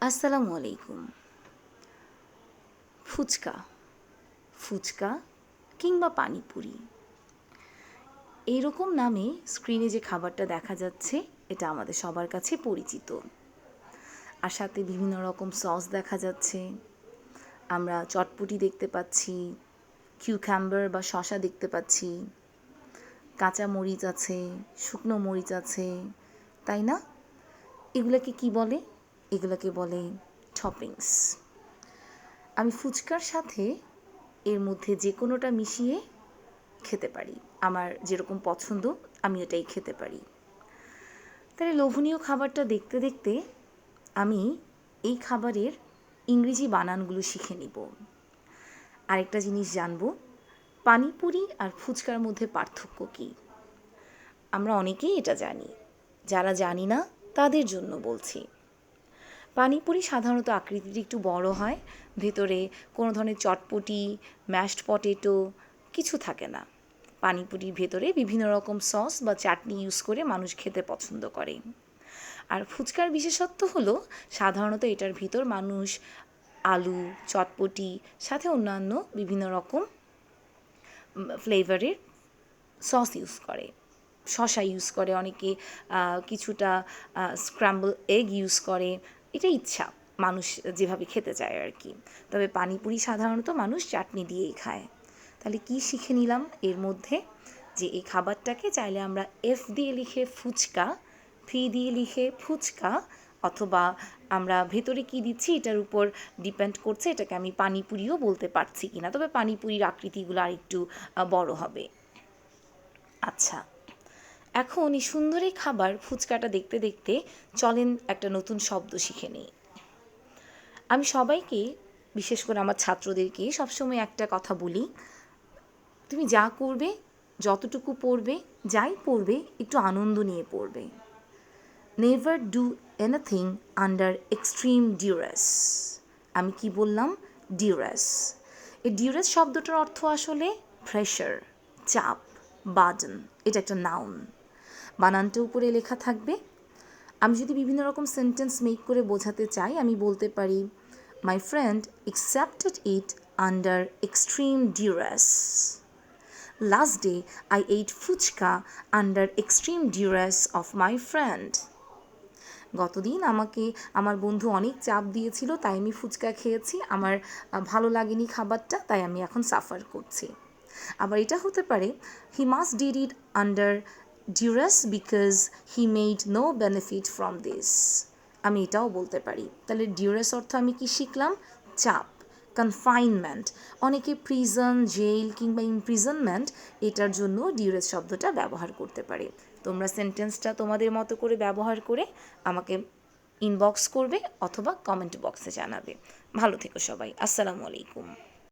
আসসালামু আলাইকুম। ফুচকা। ফুচকা কিংবা পানিপুরি। এইরকম নামে স্ক্রিনে যে খাবারটা দেখা যাচ্ছে, এটা আমাদের সবার কাছে পরিচিত। আর সাথে বিভিন্ন রকম সস দেখা যাচ্ছে। আমরা চটপটি দেখতে পাচ্ছি কিউক্যাম্বার বা শশা দেখতে পাচ্ছি। কাঁচা মরিচ আছে, শুকনো মরিচ আছে, তাই না? এগুলোকে কি বলে? এগুলোকে বলে টপিংস আমি ফুচকার সাথে এর মধ্যে যে কোনোটা মিশিয়ে খেতে পারি। আমার যেরকম পছন্দ, আমি ওটাই খেতে পারি। তাহলে লোভনীয় খাবারটা দেখতে দেখতে আমি এই খাবারের ইংরেজি বানানগুলো শিখে নিব। আরেকটা জিনিস জানব, পানিপুরি আর ফুচকার মধ্যে পার্থক্য কী? আমরা অনেকেই এটা জানি, যারা জানি না তাদের জন্য বলছি। পানিপুরি সাধারণত আকৃতিটি একটু বড় হয়, ভেতরে কোনো ধরনের চটপটি ম্যাশড পটেটো কিছু থাকে না। পানিপুরির ভেতরে বিভিন্ন রকম সস বা চাটনি ইউজ করে মানুষ খেতে পছন্দ করে। আর ফুচকার বিশেষত্ব হলো, সাধারণত এটার ভিতর মানুষ আলু, চটপটি, সাথে অন্যান্য বিভিন্ন রকম ফ্লেভারের সস ইউজ করে। শসা ইউজ করে, অনেকে কিছুটা স্ক্র্যাম্বল এগ ইউজ করে। এটা ইচ্ছা, মানুষ যেভাবে খেতে চায় আর কি। তবে পানিপুরি সাধারণত মানুষ চাটনি দিয়েই খায়। তাহলে কি শিখে নিলাম এর মধ্যে? যে এই খাবারটাকে চাইলে আমরা এফ দিয়ে লিখে ফুচকা ফি দিয়ে লিখে ফুচকা, অথবা আমরা ভেতরে কি দিচ্ছি এটার উপর ডিপেন্ড করছে, এটাকে আমি পানিপুরিও বলতে পারছি কিনা। তবে পানিপুরির আকৃতিগুলো আর একটু বড় হবে। আচ্ছা এখন এই সুন্দর খাবার ফুচকাটা দেখতে দেখতে চলেন একটা নতুন শব্দ শিখে নিই। আমি সবাইকে, বিশেষ করে আমার ছাত্রদেরকে সবসময় একটা কথা বলি, তুমি যা করবে, যতটুকু পড়বে, যাই পড়বে, একটু আনন্দ নিয়ে পড়বে। Never do anything under extreme duress আমি কি বললাম? ডিউরেস এই ডিউরেস শব্দটার অর্থ আসলে প্রেশার চাপ বার্ডেন এটা একটা নাউন বানানটা উপরে লেখা থাকবে। আমি যদি বিভিন্ন রকম সেন্টেন্স মেক করে বোঝাতে চাই, আমি বলতে পারি my friend accepted it under extreme duress last day I ate fuchka under extreme duress of my friend গতদিন আমাকে, আমার বন্ধু অনেক চাপ দিয়েছিল, তাই আমি ফুচকা খেয়েছি। আমার ভালো লাগেনি খাবারটা, তাই আমি এখন সাফার করছি। আবার এটা হতে পারে he must did it under duress because he made no benefit from this আমি এটাও বলতে পারি। তাহলে ডিউরাস অর্থ আমি কি শিখলাম? চাপ কনফাইনমেন্ট অনেকে প্রিজন জেল কিংবা ইমপ্রিজনমেন্ট এটার জন্য ডিউরেস শব্দটা ব্যবহার করতে পারে। তোমরা সেন্টেন্সটা তোমাদের মতো করে ব্যবহার করে আমাকে ইনবক্স করবে অথবা কমেন্ট বক্সে জানাবে। ভালো থেকো সবাই। আসসালামু আলাইকুম।